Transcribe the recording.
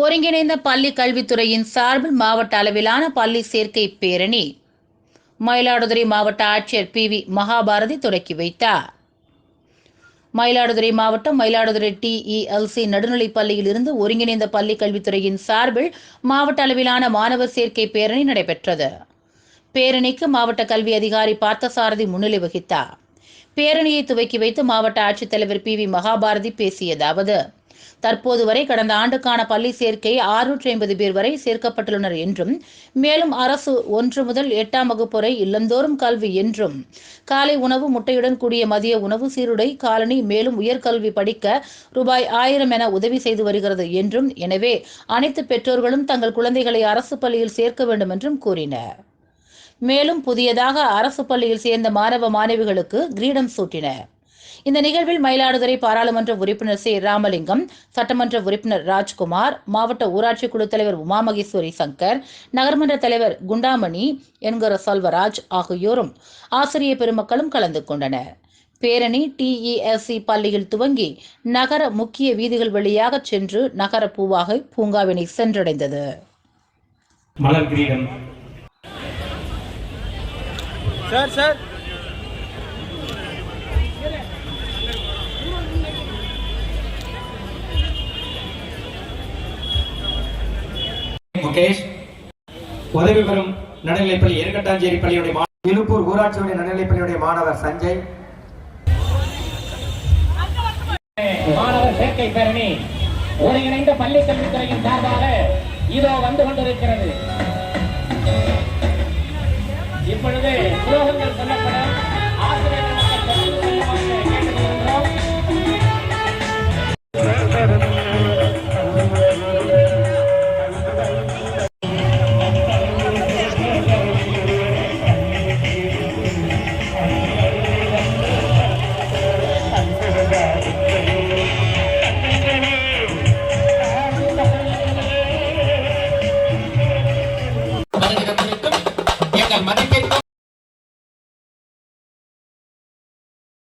ஒருங்கிணைந்த பள்ளி கல்வித்துறையின் சார்பில் மாவட்ட அளவிலான பள்ளி சேர்க்கை பேரணி. மயிலாடுதுறை மாவட்ட ஆட்சியர் பி. வி. மகாபாரதி தொடக்கி வைத்தார். மயிலாடுதுறை மாவட்டம் மயிலாடுதுறை டிஇஎல்சி நடுநிலைப் பள்ளியில் இருந்து ஒருங்கிணைந்த பள்ளி கல்வித்துறையின் சார்பில் மாவட்ட அளவிலான மாணவர் சேர்க்கை பேரணி நடைபெற்றது. பேரணிக்கு மாவட்ட கல்வி அதிகாரி பார்த்தசாரதி முன்னிலை வகித்தார். பேரணியை துவக்கி வைத்து மாவட்ட ஆட்சித்தலைவர் பி. வி. மகாபாரதி பேசியதாவது தற்போது வரை கடந்த ஆண்டுக்கான பள்ளி சேர்க்கை ஆறுநூற்றி ஐம்பது பேர் வரை சேர்க்கப்பட்டுள்ளனர் என்றும் மேலும் அரசு ஒன்று முதல் எட்டாம் வகுப்பு வரை இல்லந்தோறும் கல்வி என்றும். காலை உணவு முட்டையுடன் கூடிய மதிய உணவு சீருடை காலனி மேலும் உயர்கல்வி படிக்க ரூபாய் ஆயிரம் என உதவி செய்து வருகிறது என்றும் எனவே அனைத்து பெற்றோர்களும் தங்கள் குழந்தைகளை அரசு பள்ளியில் சேர்க்க வேண்டும் என்றும் கூறினர். மேலும் புதியதாக அரசு பள்ளியில் சேர்ந்த மாணவ மாணவிகளுக்கு கிரீடம் சூட்டினர். இந்த நிகழ்வில் மயிலாடுதுறை பாராளுமன்ற உறுப்பினர் சி. ராமலிங்கம் சட்டமன்ற உறுப்பினர் ராஜ்குமார் மாவட்ட ஊராட்சி குழு தலைவர் உமாமகேஸ்வரி சங்கர் நகர்மன்ற தலைவர் குண்டாமணி என்கிற செல்வராஜ் ஆகியோரும் ஆசிரிய பெருமக்களும் கலந்து கொண்டனர். பேரணி டிஇஎஸ்சி பள்ளியில் துவங்கி நகர முக்கிய வீதிகள் வழியாக சென்று நகர பூவாகை பூங்காவினை சென்றடைந்தது. மலர் கிரீடம். Sir sir. முகேஷ். உதவி பெறும் நடுநிலைப்பள்ளி எருக்கட்டாஞ்சேரி பள்ளியுடைய மா- இலுப்பூர் ஊராட்சியுடைய நடுநிலைப்பள்ளியுடைய மாணவர் சஞ்சய். மாணவர் சேர்க்கை பேரணி. ஒருங்கிணைந்த பள்ளி கல்வித்துறையின் சார்பாக இதோ வந்து கொண்டிருக்கிறது. இப்பொழுது ஸ்லோகங்கள் சொல்ல